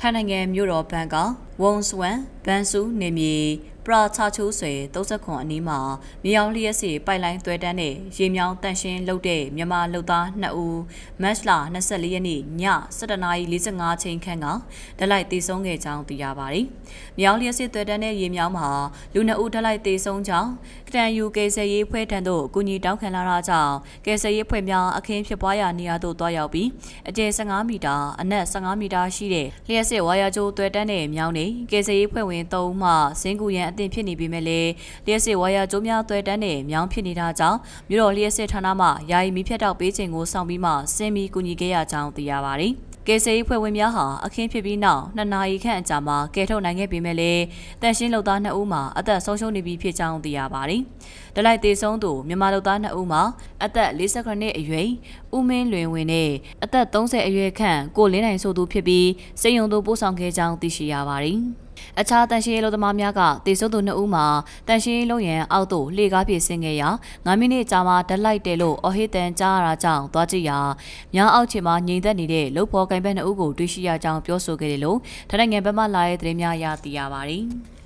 ထိုင်းနိုင်ငံမြို့တော်ဘန်ကောက်ဝုံစဝမ်ဘန်ဆူနေမြေ ပရာချာချိုးဆွေ30ခွန်အနီးမှာမြောင်လျက်စီပိုက်လိုင်းသွဲတန်းနဲ့ရေမြောင်းတန့်ရှင်းလုပ်တဲ့မြန်မာလုပ်သား2ဦးမတ်လ24ရက်နေ့ည7:45ချိန်ခန့်ကဓလိုက်တေဆုံးခဲ့ကြောင်းသိရပါတယ်။မြောင်လျက်စီသွဲတန်းနဲ့ရေမြောင်းမှာလူ2ဦးဓလိုက်တေဆုံးကြောင်းကတန်ယူကေဆယ်ရေးဖွဲ့ထံသို့အကူအညီတောင်းခံလာတာကြောင့်ကေဆယ်ရေးဖွဲ့များအခင်းဖြစ်ပွားရာနေရာသို့တွားရောက်ပြီးအကျယ်15မီတာအနက်15မီတာရှိတဲ့လျှက်စစ်ဝါယာကျိုးသွဲတန်းတဲ့မြောင်းနေကေဆယ်ရေးဖွဲ့ဝင်3ဦးမှစင်ကူရန်အသင့်ဖြစ်နေပေမဲ့လည်းလျှက်စစ်ဝါယာကျိုးများသွဲတန်းတဲ့မြောင်းဖြစ်နေတာကြောင့်မြို့တော်လျှက်စစ်ဌာနမှယာယီမီးဖြတ်တောက်ပေးခြင်းကိုဆောင်ပြီးမှစင်မီကူညီခဲ့ရကြောင်းသိရပါတယ်ကယ်ဆယ်ရေးဖွဲ့ဝင်များဟာအခင်းဖြစ်ပြီးနောက်နှစ်နာရီခန့်အကြာမှာကယ်ထုတ်နိုင်ခဲ့ပေမဲ့လည်းတန်ရှင်းလုပ်သား2ဦးမှာအသက်ဆုံးရှုံးနေပြီဖြစ်ကြောင်းသိရပါတယ်။ဒလိုက်သေးဆုံးသူမြန်မာလုပ်သား2ဦးမှာအသက်48နှစ်အရွယ်ဦးမင်းလွင်ဝင်နဲ့အသက်30အရွယ်ခန့်ကိုလင်းနိုင်ဆိုသူဖြစ်ပြီးစိန်ယုံသူပို့ဆောင်ခဲ့ကြောင်းသိရှိရပါတယ်။ အခြားတန်ရှင်းရေးလုပ်သမားများကတေဆုံးသူ2ဦးမှာတန်ရှင်းရေးလုပ်ရန်အောက်သို့လှေကားပြေဆင်းခဲ့ရာ9မိနစ်ကြာမှဓာတ်လိုက်တယ်လို့အော်ဟစ်တန်ကြားရတာကြောင့်သွားကြည့်ရာမြောင်းအောက်ခြေမှာငြိမ်သက်နေတဲ့လုတ်ဖော်ကင်ဘက်2ဦးကိုတွေ့ရှိရကြောင်းပြောဆိုခဲ့တယ်လို့ထိုင်းနိုင်ငံဘက်မှလာတဲ့သတင်းများအရသိရပါတယ်။